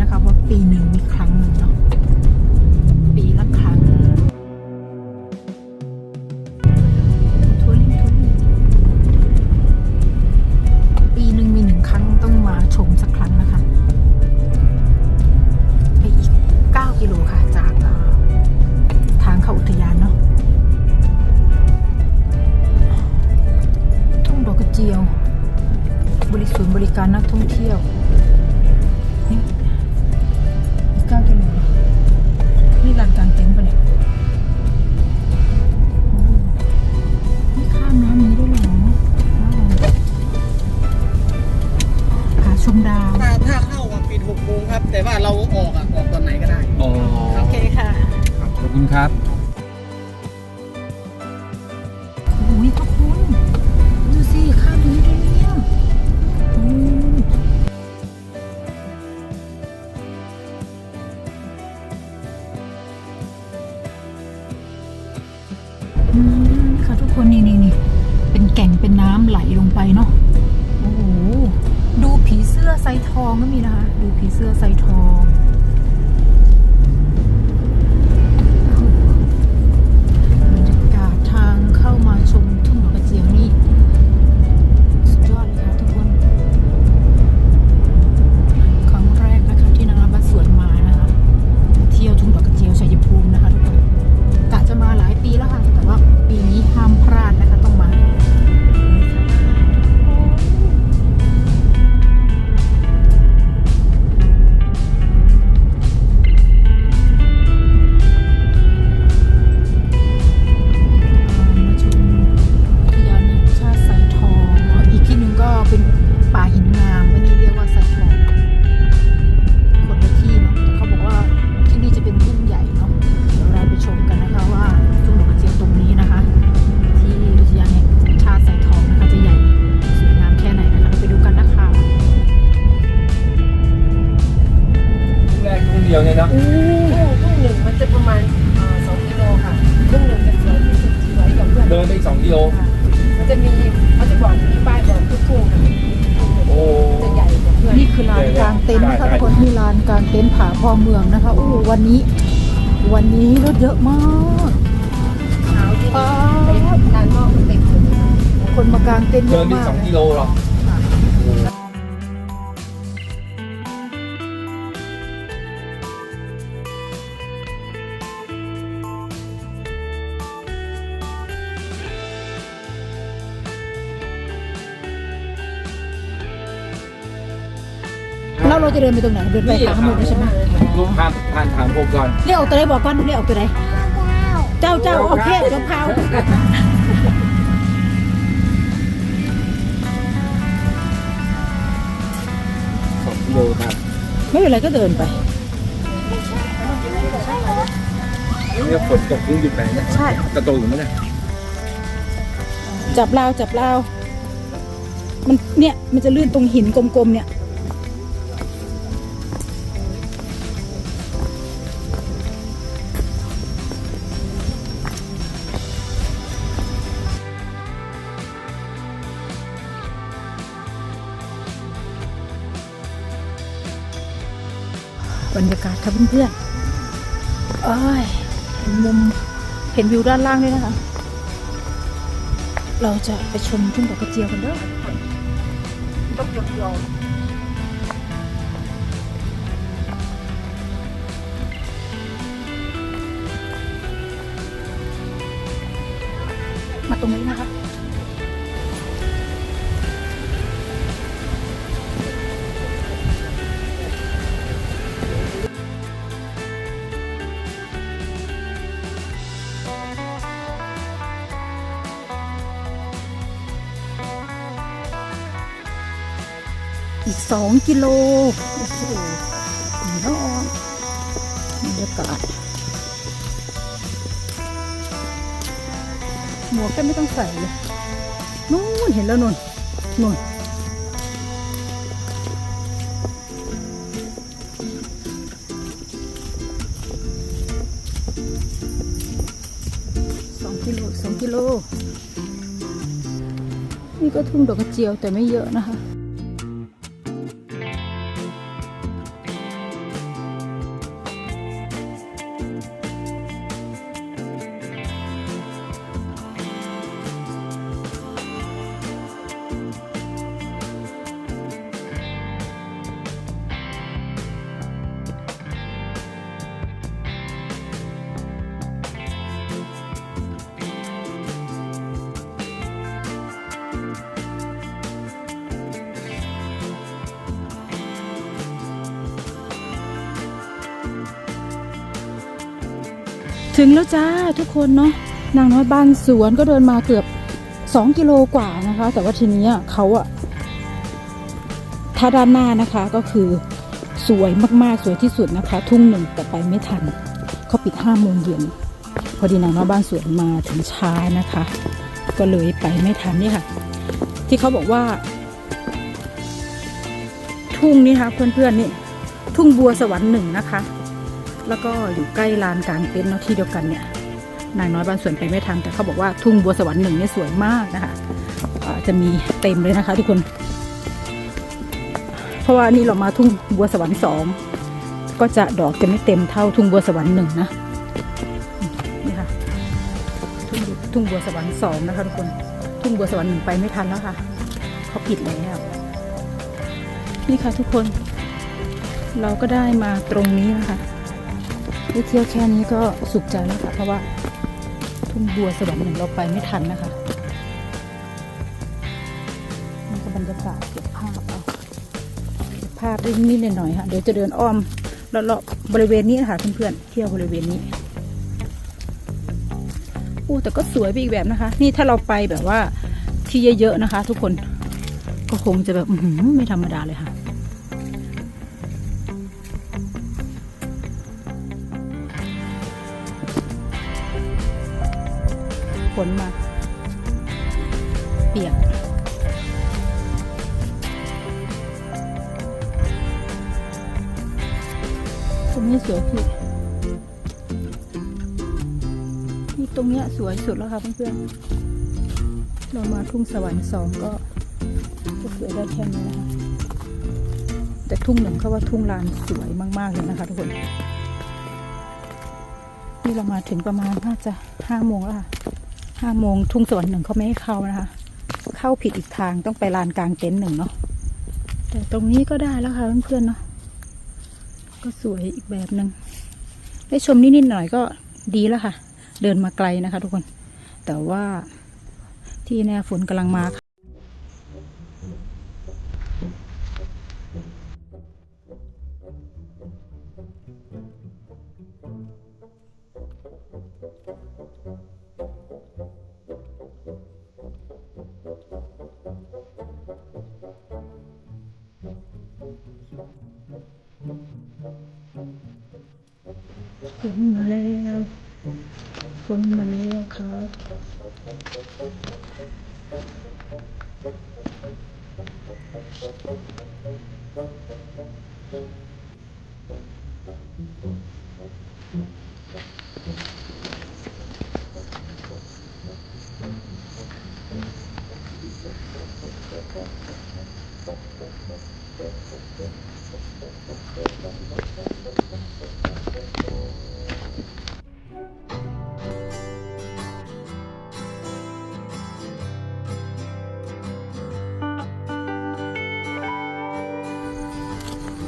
นะคะว่าปีหนึ่งมีครั้งหนึ่งเนาะ มดาว ถ้าถ้าเข้าอะปิดหกโมงครับ แต่ว่าเราออกอะออกตอนไหนก็ได้ อ๋อโอเคค่ะขอบคุณครับโอ้ยทุกคนดูสิข้ามนี้ด้วยเนี่ยโอ้อืมค่ะทุกคนนี่นี่นี่เป็นแก่งเป็นน้ำไหลลงไปเนาะโอ้โห ดูผีเสื้อไซทองก็มีนะคะ ดูผีเสื้อไซทอง ต็นท์นะคะทุกคนนี่ลานกลางเต็นท์ผาพอเมืองนะคะอู้วันนี้ วันนี้รถเยอะมากเช้าที่ไปด้านนอกมันเต็มเลยคนมากางเต็นท์เยเดินอะไปอีมากกสองเลยกิโลหรอโเราจะเดินไปตรงไหนเดินไปผาหมดเลยใช่ไหมลูกผ่านผ่านถามผมก่อนเรียกออกตัวไหนบอกก่อนเรียกออกตัวไหนเจ้าเจ้าโอเคเจ้าพาวสองกิโลครับไม่เป็นไรก็เดินไปเนี่ยฝนตกทุ่งหยุดไปนะใช่กระโตอยู่มั้ยเนี่ยจับราวจับราวมันเนี่ยมันจะลื่นตรงหินกลมๆเนี่ย ครับเพื่อนๆเอ้ยเห็นมุมเห็นวิวด้านล่างด้วยนะคะ เราจะไปชมทุ่งดอกกระเจียวกันเด้อต้องยกยอมมาตรงนี้นะคะ สองกิโลโอ้โหดีเนาะบรรยากาศหมวกก็ไม่ต้องใส่เลยนู่นเห็นแล้วนู่นนู่นสองกิโลสองกิโล นี่ก็ทุ่งดอกกระเจียวแต่ไม่เยอะนะคะ ถึงแล้วจ้าทุกคนเนาะนางน้อยบ้านสวนก็เดินมาเกือบ 2 กิโลกว่านะคะ แต่ว่าทีนี้เขาอะถ้าด้านหน้านะคะก็คือสวยมากๆสวยที่สุดนะคะ ทุ่งหนึ่งแต่ไปไม่ทันเขาปิดห้าโมงเย็นพอดีนางน้อยบ้านสวนมาถึงช้านะคะ ก็เลยไปไม่ทันนี่ค่ะ ที่เขาบอกว่า ทุ่งนี้ค่ะเพื่อนๆนี่ทุ่งบัวสวรรค์หนึ่งนะคะ แล้วก็อยู่ใกล้ลานกลางเต็นท์เนาะที่เดียวกันเนี่ยนายน้อยบานสวนไปไม่ทันแต่เขาบอกว่าทุ่งบัวสวรรค์หนึ่งเนี่ยสวยมากนะคะจะมีเต็มเลยนะคะทุกคน เพราะว่านี่เรามาทุ่งบัวสวรรค์สองก็จะดอกจะไม่เต็มเท่าทุ่งบัวสวรรค์หนึ่งนะนี่ค่ะทุ่งทุ่งบัวสวรรค์สองนะคะทุกคนทุ่งบัวสวรรค์หนึ่งไปไม่ทันแล้วค่ะเขาปิดแล้วนี่ค่ะทุกคน เราก็ได้มาตรงนี้นะคะ ได้เที่ยวแค่นี้ก็สุขใจแล้วค่ะเพราะว่า ทุ่งบัวสวรรค์หนึ่งเราไปไม่ทันนะคะนี่ก็บรรยากาศเก็บภาพเอาเก็บภาพได้นิดๆหน่อยค่ะ เดี๋ยวจะเดินอ้อมเลาะๆบริเวณนี้นะคะเพื่อนๆเที่ยวบริเวณนี้อู้แต่ก็สวยไปอีกแบบนะคะ นี่ถ้าเราไปแบบว่าที่เยอะๆนะคะ ทุกคนก็คงจะแบบหือไม่ธรรมดาเลยค่ะ นมา เปียกตรงนี้สวยพี่นี่ตรงเนี้ยสวยสุดแล้วค่ะเพื่อนๆ เรามาทุ่งสวรรค์สองก็ก็สวยได้แค่นี้นะคะ แต่ทุ่งหนึ่งเขาว่าทุ่งลานสวยมากๆเลยนะคะทุกคน นี่เรามาถึงประมาณน่าจะห้าโมงแล้วค่ะ ห้าโมงทุ่งสวนหนึ่งเขาไม่ให้เข้านะคะ เข้าผิดอีกทางต้องไปลานกลางเต็นท์หนึ่งเนาะแต่ตรงนี้ก็ได้แล้วค่ะเพื่อนๆเนาะก็สวยอีกแบบหนึ่งได้ชมนิดๆหน่อยก็ดีแล้วค่ะ เดินมาไกลนะคะ ทุกคน แต่ว่าที่แน่ฝนกำลังมา ฝนมาแล้วฝนมาแล้วครับ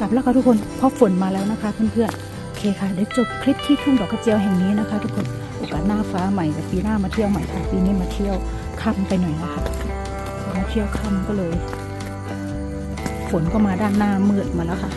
กลับแล้วค่ะทุกคนเพราะฝนมาแล้วนะคะเพื่อนๆโอเคค่ะเดี๋ยวจบคลิปที่ทุ่งดอกกระเจียวแห่งนี้นะคะ ทุกคนโอกาสหน้าฟ้าใหม่แต่ปีหน้ามาเที่ยวใหม่ค่ะปีนี้มาเที่ยวค่ำไปหน่อยนะคะมาเที่ยวค่ำก็เลย ฝนก็มาด้านหน้ามืดมาแล้วค่ะ